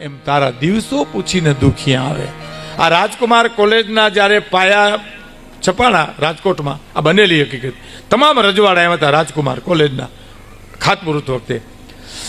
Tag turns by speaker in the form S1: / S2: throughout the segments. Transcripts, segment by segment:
S1: એમ તારા દિવસો પૂછીને દુખી આવે. આ રાજકુમાર કોલેજના જ્યારે પાયા છપાણા રાજકોટમાં, આ બનેલી હકીકત. તમામ રજવાડા એમ હતા રાજકુમાર કોલેજના, ખાતમુહૂર્ત વખતે.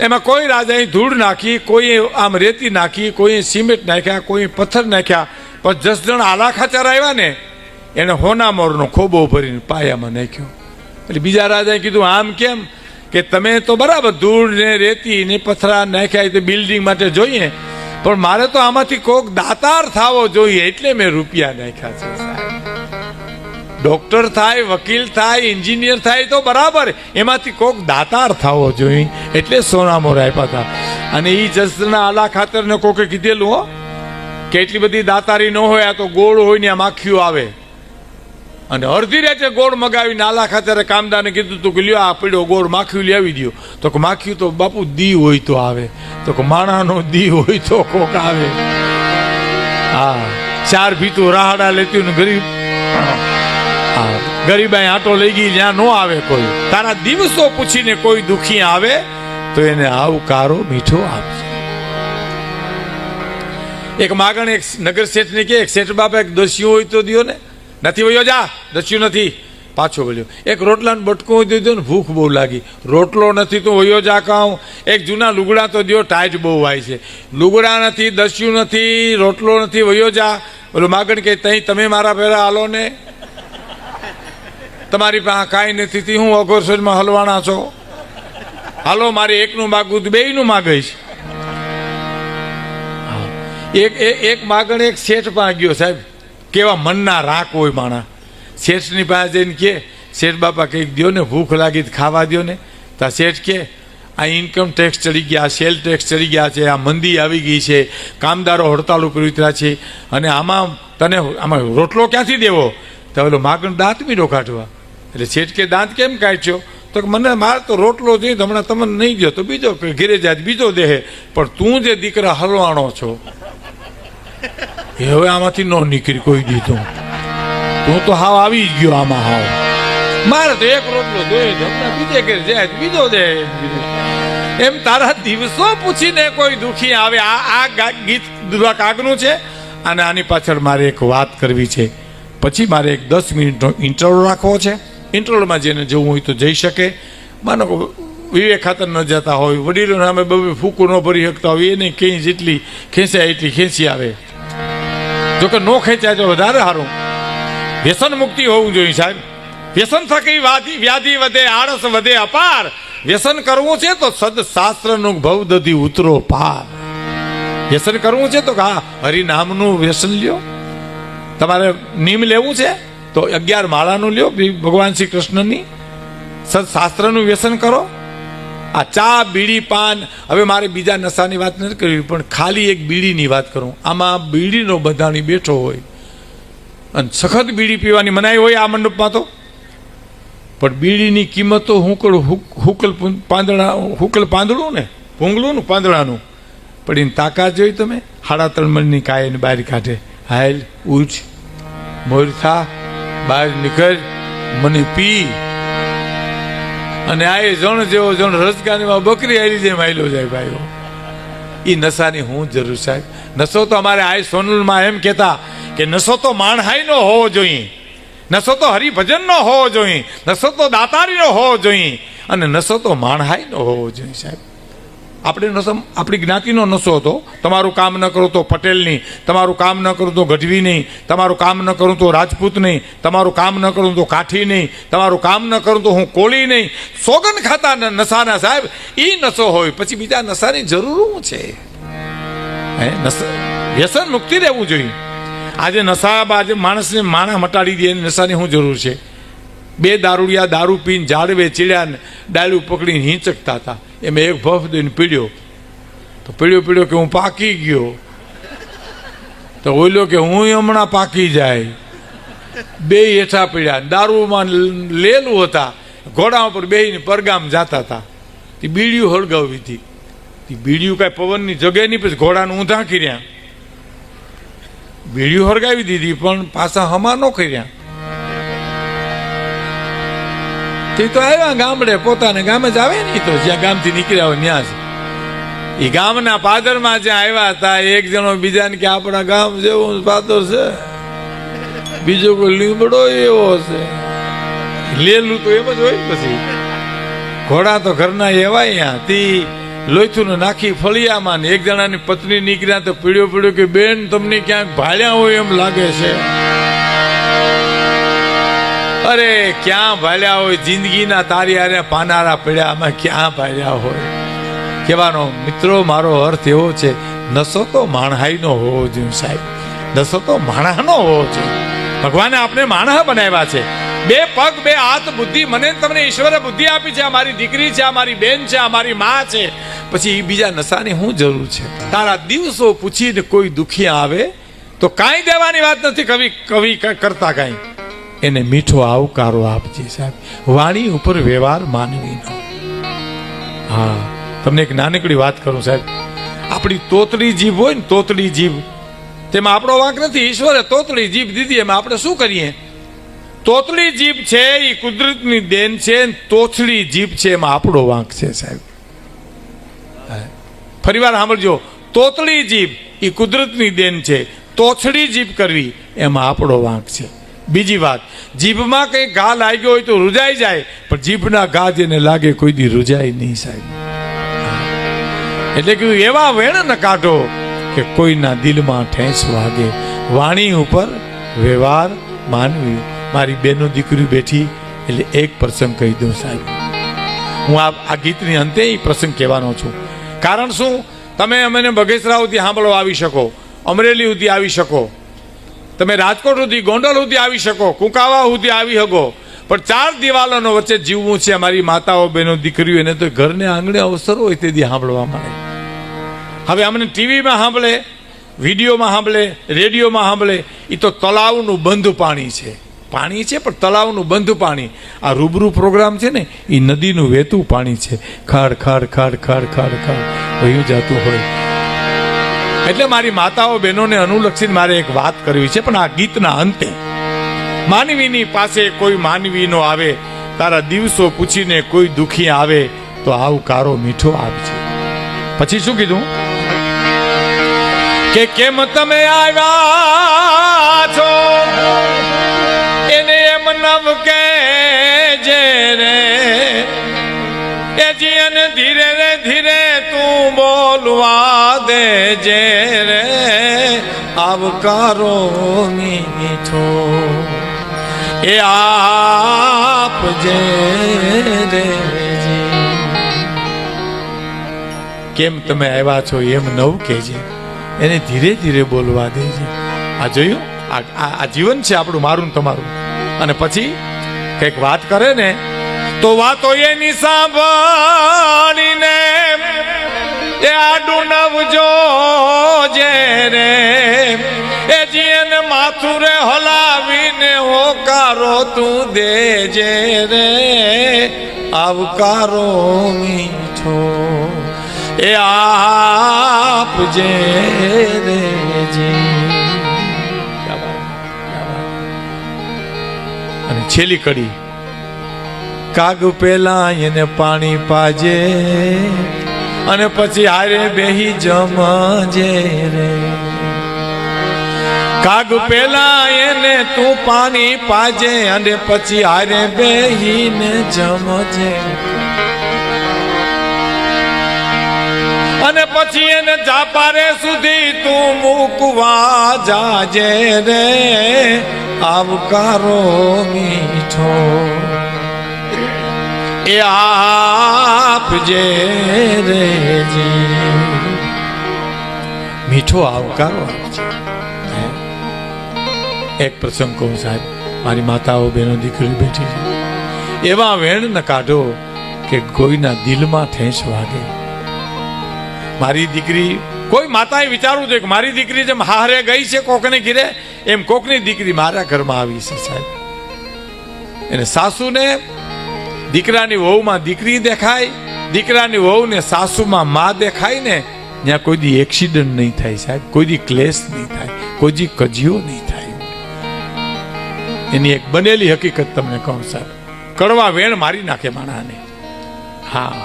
S1: એમાં કોઈ રાજાએ ધૂળ નાખી, કોઈ આમ રેતી નાખી, કોઈ સિમેન્ટ નાખ્યા, કોઈ પથ્થર નાખ્યા, પણ જસ જણ આલા ખાચર આવ્યા ને, એને હોના મોરનો ખોબો ભરીને પાયામાં નાખ્યો. એટલે બીજા રાજાએ કીધું, આમ કેમ? કે તમે તો બરાબર ધૂળ ને રેતી ને પથરા નાખ્યા એ બિલ્ડિંગ માટે જોઈએ. પણ મારે તો આમાંથી કોક દાતાર થાવો જોઈએ એટલે મેં રૂપિયા નાખ્યા છે ડોક્ટર થાય, વકીલ થાય, એન્જિનિયર થાય તો બરાબર. એમાંથી કોક દાતાર થવો જોઈએ એટલે સોનામોર આપ્યા હતા. અને એ જસના આલા ખાતરને કોકે કીધેલું હો, કે એટલી બધી દાતારી ન હોય, આ તો ગોળ હોય ને આ માખીઓ આવે. અને અડધી રાતે ગોળ મગાવીને આલા ખાતરે કામદારને કીધું તું કે લ્યો, આ પડ્યો ગોળ માખ્યું લેવી દો તો કે માખ્યું તો બાપુ દી હોય તો આવે. તો કે માણાનો દી હોય તો કોક આવે. હા, ચાર ભીતું રાહડા લેતી ને ગરીબ. હા ગરીબાઈ આટો લઈ ગઈ, ત્યાં નો આવે કોઈ. તારા દિવસો પૂછીને કોઈ દુખી આવે, તો એને આવકારો મીઠો આપજે. એક માગણ, એક નગર શેઠને કે, એક શેઠ બાપા, એક દસ્યું હોય તો દિયો ને. નથી વયો જા. દસ્યું નથી. પાછો વળ્યો. એક રોટલાનું બટકું તો ને ભૂખ બહુ લાગી. રોટલો નથી તો વયો જા કાઉં. એક જૂના લુગડા તો દ્યો, ટાઈટ બહુ વાય છે. લુગડા નથી, દસ્યું નથી, રોટલો નથી, વયો જા. બોલો માગણ કે તઈ તમે મારા પહેલાં હાલો ને. તમારી પાસે કાંઈ નથી હું અઘોરસરમાં હલવાના છો? હાલો, મારે એકનું માગું બેયનું માગીશ. એક એક માગણ એક શેઠ પાસે ગયો સાહેબ. કેવા મનના રાખ હોય માણા શેઠની પાસે જઈને કે, શેઠ બાપા, કંઈક દો ને, ભૂખ લાગી ખાવા દ્યો ને. તો શેઠ કે, આ ઇન્કમ ટેક્સ ચડી ગયા સેલ ટેક્સ ચડી ગયા છે, આ મંદી આવી ગઈ છે, કામદારો હડતાલ ઉપર ઉતર્યા છે, અને આમાં તને આમાં રોટલો ક્યાંથી દેવો? તો ઓલો માગણ દાંત મીઠો કાઢવા. એટલે શેઠ કે, દાંત કેમ કાઢ્યો તો મને મારે તો રોટલો જોઈએ હમણાં તમને નહીં ગયો તો બીજો ઘેરે જાય બીજો દેહે. પણ તું જે દીકરા હલવાણો છો. એ હવે આમાંથી ન નીકળી કોઈ દીધું તું. તો હાવ આવી જ ગયો આમાં હાવ. મારે તો એક રોટલો દોય છે બીજે કે જાય બીજો દે એમ તારા દિવસો પૂછીને કોઈ દુખી આવે, આ આ ગીત દુરા કાગનું છે? અને આની પાછળ મારે એક વાત કરવી છે. પછી મારે એક દસ મિનિટનો ઇન્ટરવલ રાખવો છે. ઇન્ટરવલમાં જેને જવું હોય તો જઈ શકે. માનો વિવેક ખાતર ન જતા હોય વડીલો સામે બબે ફૂકું ન ભરી શકતા હોય, એને ક્યાંય જેટલી ખેંચાય એટલી ખેંચી આવે. જોકે નો ખેંચાય તો વધારે સારું. વ્યસન મુક્તિ હોવું જોઈએ સાહેબ. વ્યસન થકી વ્યાધિ વ્યાધિ વધે, આળસ વધે, અપાર. વ્યસન કરવું છે તો સદ શાસ્ત્રનું ભવ દધી ઉતરો પાર. વ્યસન કરવું છે તો હા, હરિનામનું વ્યસન લ્યો. તમારે નીમ લેવું છે તો અગિયાર માળાનું લ્યો ભગવાન શ્રી કૃષ્ણની. સદશાસ્ત્રનું વ્યસન કરો. આ ચા, બીડી, પાન. હવે મારે બીજા નશાની વાત નથી કરવી, પણ ખાલી એક બીડીની વાત કરું. આમાં બીડીનો બધાણી બેઠો હોય. અને સખત બીડી પીવાની મનાઈ હોય આ મંડપમાં તો. પણ બીડીની કિંમત તો કરું હુક- હુકલ પાંદડા, હુકલ પાંદડું ને? ભૂંગળું પાંદડાનું. પણ એની તાકાત જોઈ તમે? સાડા ત્રણ મણની કાયને બહાર કાઢે. હાલ ઉચ મોર થા બહાર નીકળ, મને પી. અને આ જણ જેવો જણ રસગાનીમાં બકરી હારી જેમ આવેલો જાય ભાઈઓ. એ નશાની હું જરૂર સાહેબ. નશો તો અમારે આ સોનલમાં એમ કહેતા કે નશો તો માણહાઈનો હોવો જોઈએ. નશો તો હરિભજનનો હોવો જોઈએ. નશો તો દાતારીનો હોવો જોઈએ. અને નશો તો માણહાઈનો હોવો જોઈએ સાહેબ. આપણે નસમ આપણી જ્ઞાતિનો નશો હતો. તમારું કામ ન કરું તો પટેલ નહીં. તમારું કામ ન કરું તો ગઢવી નહીં. તમારું કામ ન કરું તો રાજપૂત નહીં. તમારું કામ ન કરું તો કાઠી નહીં. તમારું કામ ન કરું તો હું કોળી નહીં. સોગન ખાતા નશાના સાહેબ એ નશો હોય. પછી બીજા નશાની જરૂર શું છે? વ્યસન મુક્તિ રહેવું જોઈએ. આજે નશા આજે માણસને માણા મટાડી દે નશાની શું જરૂર છે? બે દારૂડિયા દારૂ પીને ઝાડવે ચીડ્યા ડાળું પકડીને હિંચકતા હતા. એમાં એક ભફ દઈને પીડ્યો. તો પીડ્યો પીડ્યો કે હું પાકી ગયો. તો ઓલ્યો કે હું હમણાં પાકી જાય. બે હેઠા પીડ્યા. દારૂમાં લેલું હતા. ઘોડા ઉપર બેહીને પરગામ જાતા હતા. તે બીડિયું હળગાવી હતી. તે બીડિયું કાંઈ પવનની જગ્યાએ નહીં, પછી ઘોડાને ઊંધા કર્યા. બીડિયું હળગાવી દીધી, પણ પાછા હમા ન કર્યા. તે તો આવ્યા ગામડે, પોતાને ગામે જ આવે ને તો, જ્યાં ગામથી નીકળ્યા હોય ત્યાં જ. એ ગામના પાદરમાં જ્યાં આવ્યા હતા એક જણો બીજાને કે આપણા ગામ જેવું પાદર છે. બીજો કોઈ લીમડો એવો છે. લેલું તો એમ જ હોય પછી. ઘોડા તો ઘરના એવા અહીંયા. તી લોહીથું નાખી ફળિયામાં એક જણાની પત્ની નીકળ્યા તો પીડ્યો પીડ્યો કે, બેન, તમને ક્યાંક ભાળ્યા હોય એમ લાગે છે. અરે, ક્યાં ભાલ્યા હોય? જિંદગીના તારી આરે પાનારા પડ્યા, આમાં ક્યાં ભાલ્યા હોય? કહેવાનો મિત્રો, મારો અર્થ એવો છે નશો તો માણહાઈનો હોવો જોઈએ સાહેબ. નસો તો માણસનો હોવો જોઈએ. ભગવાને આપણે માણહ બનાવ્યા છે. બે પગ, બે હાથ, બુદ્ધિ, મને તમને ઈશ્વરે બુદ્ધિ આપી છે. આ મારી દીકરી છે, આ મારી બેન છે, આ મારી માં છે. પછી એ બીજા નશાની શું જરૂર છે? તારા દિવસો પૂછીને કોઈ દુખી આવે, તો કાંઈ દેવાની વાત નથી. કવિ કવિ કરતા કાંઈ. એને મીઠો આવકારો આપજે સાહેબ. વાણી ઉપર વ્યવહાર માનવીનો. હા, તમને એક નાનકડી વાત કરું સાહેબ. આપણી તોતડી જીભ હોય ને તોતડી જીભ. તેમાં આપણો વાંક નથી. ઈશ્વરે તોતડી જીભ દીધી, એમાં આપણે શું કરીએ? તોતડી જીભ છે એ કુદરતની દેન છે તોછડી જીભ છે, એમાં આપણો વાંક છે સાહેબ. હા. ફરીવાર સાંભળજો. તોતડી જીભ એ કુદરતની દેન છે. તોછડી જીભ કરવી, એમાં આપણો વાંક છે. બીજી વાત, જીભમાં કંઈ ઘા લાગ્યો હોય તો રૂજાઈ જાય, પણ જીભના ઘા જેને લાગે કોઈ દી રૂજાય નહીં સાહેબ. એટલે કીધું, એવા વેણ ન કાઢો કે કોઈના દિલમાં ઠેંસ વાગે. વાણી ઉપર વ્યવહાર માનવી. મારી બેનો દીકરી બેઠી, એટલે એક પ્રસંગ કહી દઉં સાહેબ. હું આ આ ગીતની અંતે પ્રસંગ કહેવાનો છું. કારણ શું? તમે અમને બગેસરા સુધી સાંભળવા આવી શકો, અમરેલી સુધી આવી શકો. તમે રાજકોટ સુધી, ગોંડલ સુધી આવી શકો, કુંકાવા સુધી આવી શકો. પણ ચાર દિવાલોનો વચ્ચે જીવવું છે અમારી માતાઓ, બહેનો, દીકરીઓ, એને તો ઘરને આંગણે અવસર હોય તેથી સાંભળવા મળે. હવે અમને ટીવીમાં સાંભળે, વિડીયોમાં સાંભળે, રેડિયોમાં સાંભળે એ તો તળાવનું બંધ પાણી છે. પાણી છે, પણ તળાવનું બંધ પાણી. આ રૂબરૂ પ્રોગ્રામ છે ને એ નદીનું વહેતું પાણી છે. ખાડ ખાડ ખાડ ખાડ ખાડ ખાડ. વહ્યું જતું હોય. એટલે મારી માતાઓ બહેનોને અનુલક્ષીને મારે એક વાત કરવી છે, પણ આ ગીતના અંતે. માનવીની પાસે કોઈ માનવી નો આવે, તારા દિવસો પૂછીને કોઈ દુખી આવે, તો આવકારો મીઠો આપજે. પછી શું કીધું? કે કેમ તમે આવ્યા છો? એને એમ નવ કે જે રે ધીરે રે ધીરે તું બોલવા દે જે રે. આવકારો મીઠો. એ આપ જે રે કેમ તમે આવ્યા છો એમ નવ કહેજે. એને ધીરે ધીરે બોલવા દેજે. આ જોયું? આ જીવન છે આપણું, મારું તમારું. અને પછી કંઈક વાત કરે ને તો વાતો એની સાંભળીને એ આડું નવજો જે રે. એ જીને માથું રે હલાવીને હોકારો તું દેજે રે. આવકારો મીઠો. એ આપજે રે જી. ક્યા વાત. અને છેલ્લી કડી કાગ પેલા એને પાણી પાજે અને પછી હારે બેહી જમજે રે. કાગ પેલા એને તું પાણી પાજે અને પછી હારે બેહીને જમજે. અને પછી એને જાપારે સુધી તું મૂકવા જાજે રે. આવકારો મીઠો. એ આપજે રે જી. મીઠો આવકારો. એક પ્રસંગ કહું સાહેબ, મારી માતાઓ, બહેનો દીકરી બેઠી છે. એવા વેણ ન કાઢો કે કોઈના દિલમાં ઠેંસ વાગે. મારી દીકરી, કોઈ માતાએ વિચારવું જોઈએ કે મારી દીકરી જેમ હારે ગઈ છે કોકને ઘીરે, એમ કોકની દીકરી મારા ઘરમાં આવી છે સાહેબ. એને સાસુને દીકરાની વહુમાં દીકરી દેખાય, દીકરાની વહુને સાસુમાં મા દેખાય ને, ત્યાં કોઈ દી એક્સિડન્ટ નહીં થાય સાહેબ, કોઈ દી ક્લેશ નહીં થાય, કોઈ દી કજિયો નહીં થાય. એની એક બનેલી હકીકત તમને કહું સાહેબ. કડવા વેણ મારી નાખે માણાને. હા,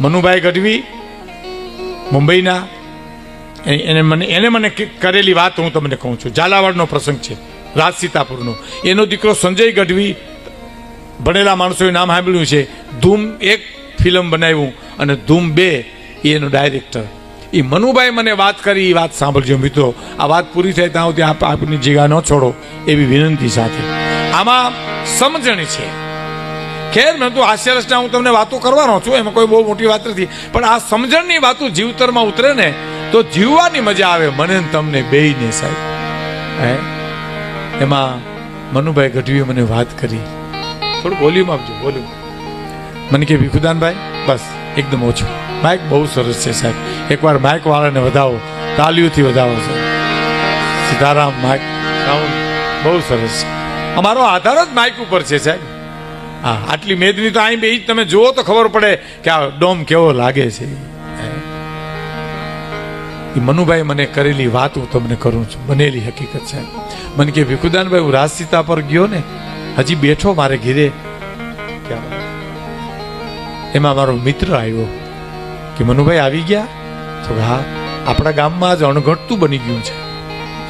S1: મનુભાઈ ગઢવી, મુંબઈના એને મને એને મને કરેલી વાત હું તમને કહું છું. ઝાલાવાડનો પ્રસંગ છે, રાજ સીતાપુરનો. એનો દીકરો સંજય ગઢવી ભણેલા માણસોએ નામ સાંભળ્યું છે. ધૂમ એક ફિલ્મ બનાવ્યું અને ધૂમ બે એનો ડાયરેક્ટર એ મનુભાઈ મને વાત કરી એ વાત સાંભળજો મિત્રો. આ વાત પૂરી થાય ત્યાં સુધી આપ આપની જગ્યા ન છોડો એવી વિનંતી સાથે. આમાં સમજણ છે. ખેર, મેં તો હાસ્ય રચના હું તમને વાતો કરવાનો છું, એમાં કોઈ બહુ મોટી વાત નથી. પણ આ સમજણની વાતો જીવતરમાં ઉતરે ને તો જીવવાની મજા આવે, મને તમને તમને બેયને સાહેબ. હે? એમાં મનુભાઈ ગઢવીએ મને વાત કરી. થોડું વોલ્યુમ આપજો વોલ્યુમ મને કે ભીખુદાનભાઈ, બસ, એકદમ ઓછું. માઇક બહુ સરસ છે સાહેબ. એકવાર માઇક વાળાને વધાવો. તાલીઓથી વધાવો છે સીતારામ માઇક સાઉન્ડ બહુ સરસ છે. અમારો આધાર જ માઇક ઉપર છે, સાહેબ. હા, આટલી મેદની તો અહીં બે તમે જુઓ તો ખબર પડે કે આ ડોમ કેવો લાગે છે. મનુભાઈ મને કરેલી વાત હું તમને કરું છું. બનેલી હકીકત છે મને કે ભીખુદાનભાઈ, હું રાજસીતા પર ગયો ને હજી બેઠો મારે ઘીરે. એમાં મારો મિત્ર આવ્યો કે, મનુભાઈ આવી ગયા? તો હા, આપણા ગામમાં જ અણઘટતું બની ગયું છે.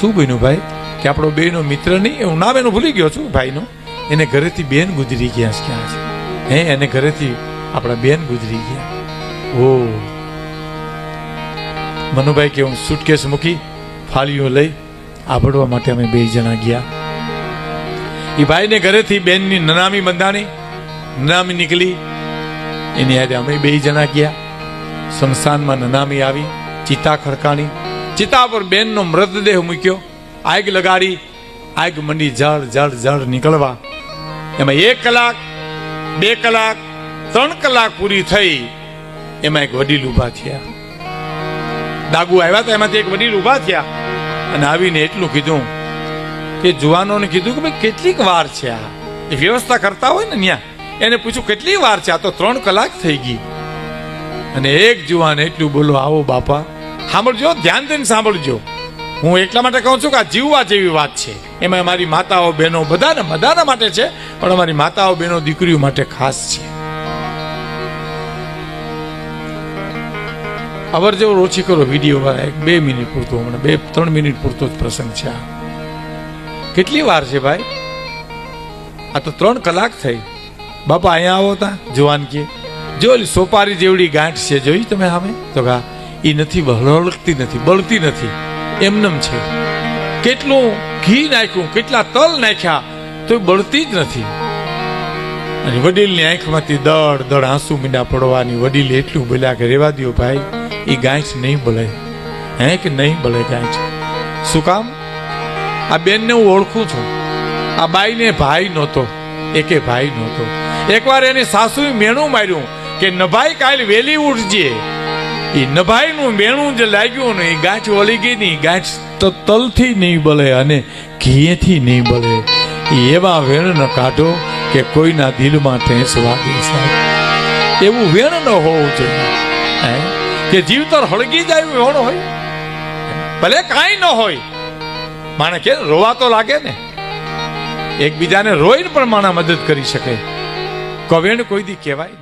S1: શું બન્યું ભાઈ? કે આપણો બેનો મિત્ર નહીં? હું નામ એનું ભૂલી ગયો છું, ભાઈનો. એને ઘરેથી બેન ગુજરી ગયા છે, ક્યાં છે? હે, એને ઘરેથી આપણા બેન ગુજરી ગયા. ઓ. મનુભાઈ કે, હું સુટકેસ મૂકી, ફાળીઓ લઈ, આભડવા માટે અમે બે જણા ગયા. એ ભાઈને ઘરેથી બેનની નનામી બંધાણી, નનામી નીકળી. એની આજે અમે બે જણા ગયા. સંસ્થાનમાં નનામી આવી, ચિતા ખડકાણી. ચિતા પર બેનનો મૃતદેહ મૂક્યો. આગ લગાડી, આગ મંડી જળ જળ જળ નીકળવા. એમાં એક કલાક, બે કલાક, ત્રણ કલાક પૂરી થઈ. એમાં એક વડીલ ઊભા થયા. દાગુ આવ્યા હતા, એમાંથી એક વડીલ ઊભા થયા. અને આવીને એટલું કીધું કે જુવાનોને કીધું કે ભાઈ, કેટલીક વાર છે આ. વ્યવસ્થા કરતા હોય ને ત્યાં એને પૂછ્યું, કેટલી વાર છે આ? તો ત્રણ કલાક થઈ ગઈ. અને એક જુવાન એટલું બોલો આવો બાપા, સાંભળજો, ધ્યાન દઈને સાંભળજો. હું એટલા માટે કહું છું કે આ જીવવા જેવી વાત છે. એમાં અમારી માતાઓ, બહેનો બધાને બધાના માટે છે, પણ અમારી માતાઓ, બહેનો, દીકરીઓ માટે ખાસ છે. અવર જેવો ઓછી કરો વીડિયો એક બે મિનિટ પૂરતો હમણાં, બે, ત્રણ મિનિટ પૂરતો જ પ્રસંગ છે આ. કેટલી વાર છે ભાઈ? આ તો ત્રણ કલાક થઈ. બાપા, અહીંયા આવો તા, જુવાન કે. જો સોપારી જેવડી ગાંઠ છે જોઈ તમે સામે? તો કા એ નથી બળકતી નથી, બળતી નથી. એમનેમ છે. કેટલું ઘી નાખ્યું, કેટલા તલ નાખ્યા, તો બળતી જ નથી. અને વડીલની આંખમાંથી દડ દડ આંસુ મીંડા પડવાની વડીલ એટલું બોલ્યા કે, રેવા દો ભાઈ એ ગાંઠ નહીં બળે. હે કે નહીં બળે ગાંઠ? શું કામ? આ બેનને હું ઓળખું છું. આ બાઈને ભાઈ નહોતો, એકે ભાઈ નહોતો. એકવાર એની સાસુએ મેણું માર્યું કે નભાઈ કાલ વેલી ઉઠજે એ નભાઈનું મેણું જે લાગ્યું ને એ ગાંઠ વળી ગઈ નહીં ગાંઠ તો, તલથી નહીં બળે અને ઘીએથી નહીં બળે. એ એવા વેણ ન કાઢો કે કોઈના દિલમાં ઠેસ વાગે સાહેબ. એવું વેણ ન હોવું જોઈએ. હે? કે જીવતર હળગી જાય વેણ હોય? ભલે કાંઈ ન હોય માણે કે રોવા તો લાગે ને એકબીજાને રોઈને પણ માણા મદદ કરી શકે કવેણ કોઈ દી કહેવાય.